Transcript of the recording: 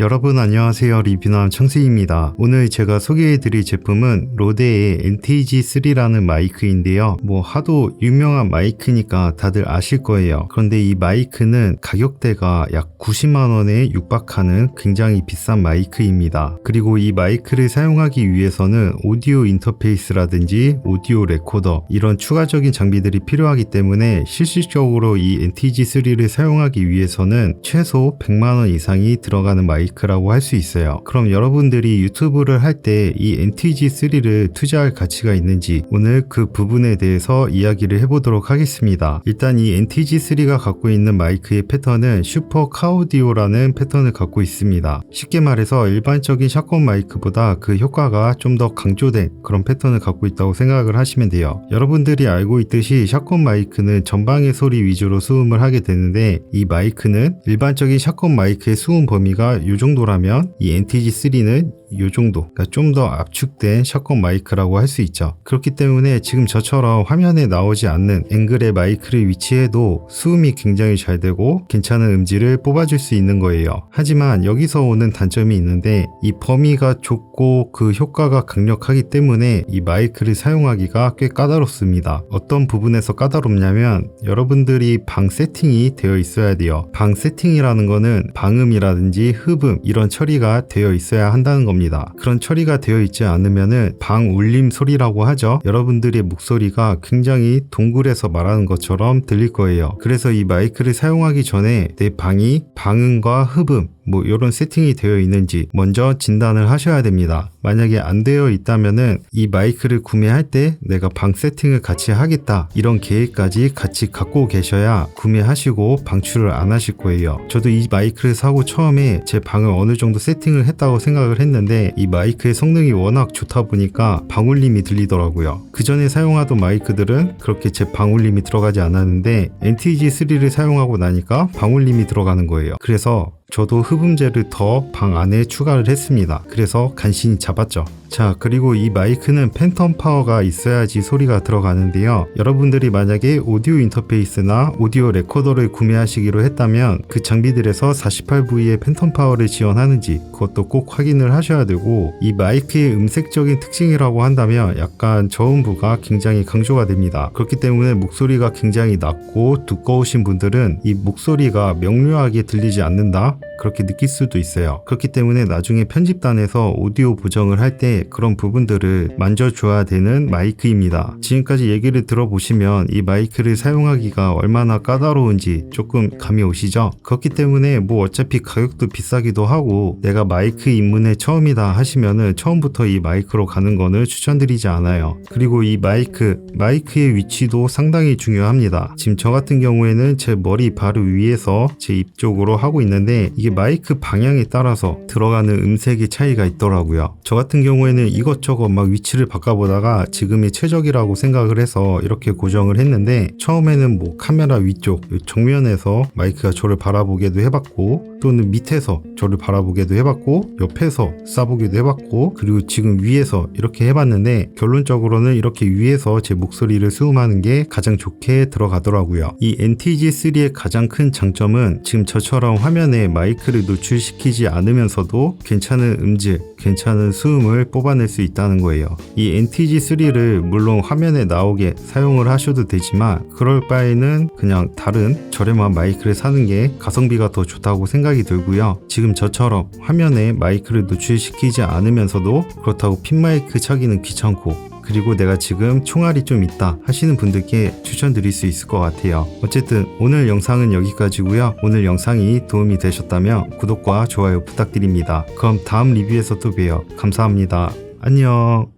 여러분 안녕하세요. 리뷰남 청수입니다. 오늘 제가 소개해드릴 제품은 로데의 NTG3라는 마이크인데요. 뭐 하도 유명한 마이크니까 다들 아실 거예요. 그런데 이 마이크는 가격대가 약 90만원에 육박하는 굉장히 비싼 마이크입니다. 그리고 이 마이크를 사용하기 위해서는 오디오 인터페이스라든지 오디오 레코더 이런 추가적인 장비들이 필요하기 때문에 실질적으로 이 NTG3를 사용하기 위해서는 최소 100만원 이상이 들어가는 마이크 라고 할 수 있어요. 그럼 여러분들이 유튜브를 할 때 이 NTG3를 투자할 가치가 있는지 오늘 그 부분에 대해서 이야기를 해보도록 하겠습니다. 일단 이 NTG3가 갖고 있는 마이크의 패턴은 슈퍼 카우디오라는 패턴을 갖고 있습니다. 쉽게 말해서 일반적인 샷건 마이크보다 그 효과가 좀 더 강조된 그런 패턴을 갖고 있다고 생각을 하시면 돼요. 여러분들이 알고 있듯이 샷건 마이크는 전방의 소리 위주로 수음을 하게 되는데 이 마이크는 일반적인 샷건 마이크의 수음 범위가 이 정도라면 이 NTG3는 이 정도, 그러니까 좀 더 압축된 샷건 마이크라고 할 수 있죠. 그렇기 때문에 지금 저처럼 화면에 나오지 않는 앵글의 마이크를 위치해도 수음이 굉장히 잘 되고 괜찮은 음질을 뽑아줄 수 있는 거예요. 하지만 여기서 오는 단점이 있는데 이 범위가 좁고 그 효과가 강력하기 때문에 이 마이크를 사용하기가 꽤 까다롭습니다. 어떤 부분에서 까다롭냐면 여러분들이 방 세팅이 되어 있어야 돼요. 방 세팅이라는 거는 방음이라든지 흡음 이런 처리가 되어 있어야 한다는 겁니다. 그런 처리가 되어 있지 않으면은 방 울림 소리라고 하죠. 여러분들의 목소리가 굉장히 동굴에서 말하는 것처럼 들릴 거예요. 그래서 이 마이크를 사용하기 전에 내 방이 방음과 흡음 뭐 이런 세팅이 되어 있는지 먼저 진단을 하셔야 됩니다. 만약에 안 되어 있다면은 이 마이크를 구매할 때 내가 방 세팅을 같이 하겠다 이런 계획까지 같이 갖고 계셔야 구매하시고 방출을 안 하실 거예요. 저도 이 마이크를 사고 처음에 제 방을 어느 정도 세팅을 했다고 생각을 했는데 이 마이크의 성능이 워낙 좋다 보니까 방울림이 들리더라고요. 그 전에 사용하던 마이크들은 그렇게 제 방울림이 들어가지 않았는데 NTG3를 사용하고 나니까 방울림이 들어가는 거예요. 그래서 저도 흡음재를 더 방 안에 추가를 했습니다. 그래서 간신히 잡았죠. 자, 그리고 이 마이크는 팬텀 파워가 있어야지 소리가 들어가는데요. 여러분들이 만약에 오디오 인터페이스나 오디오 레코더를 구매하시기로 했다면 그 장비들에서 48V의 팬텀 파워를 지원하는지 그것도 꼭 확인을 하셔야 되고 이 마이크의 음색적인 특징이라고 한다면 약간 저음부가 굉장히 강조가 됩니다. 그렇기 때문에 목소리가 굉장히 낮고 두꺼우신 분들은 이 목소리가 명료하게 들리지 않는다? 그렇게 느낄 수도 있어요. 그렇기 때문에 나중에 편집단에서 오디오 보정을 할때 그런 부분들을 만져줘야 되는 마이크입니다. 지금까지 얘기를 들어보시면 이 마이크를 사용하기가 얼마나 까다로운지 조금 감이 오시죠? 그렇기 때문에 뭐 어차피 가격도 비싸기도 하고 내가 마이크 입문에 처음이다 하시면은 처음부터 이 마이크로 가는 거는 추천드리지 않아요. 그리고 이 마이크, 마이크의 위치도 상당히 중요합니다. 지금 저 같은 경우에는 제 머리 바로 위에서 제 입 쪽으로 하고 있는데 이게 마이크 방향에 따라서 들어가는 음색의 차이가 있더라고요. 저 같은 경우에 는 이것저것 막 위치를 바꿔보다가 지금이 최적이라고 생각을 해서 이렇게 고정을 했는데 처음에는 뭐 카메라 위쪽 정면에서 마이크가 저를 바라보게도 해봤고 또는 밑에서 저를 바라보게도 해봤고 옆에서 쏴보기도 해봤고 그리고 지금 위에서 이렇게 해봤는데 결론적으로는 이렇게 위에서 제 목소리를 수음하는 게 가장 좋게 들어가더라고요. 이 NTG3의 가장 큰 장점은 지금 저처럼 화면에 마이크를 노출시키지 않으면서도 괜찮은 음질, 괜찮은 수음을 뽑아낼 수 있다는 거예요. 이 NTG3를 물론 화면에 나오게 사용을 하셔도 되지만 그럴 바에는 그냥 다른 저렴한 마이크를 사는 게 가성비가 더 좋다고 생각이 들고요. 지금 저처럼 화면에 마이크를 노출시키지 않으면서도 그렇다고 핀 마이크 차기는 귀찮고 그리고 내가 지금 총알이 좀 있다 하시는 분들께 추천드릴 수 있을 것 같아요. 어쨌든 오늘 영상은 여기까지고요. 오늘 영상이 도움이 되셨다면 구독과 좋아요 부탁드립니다. 그럼 다음 리뷰에서 또 봬요. 감사합니다. 안녕.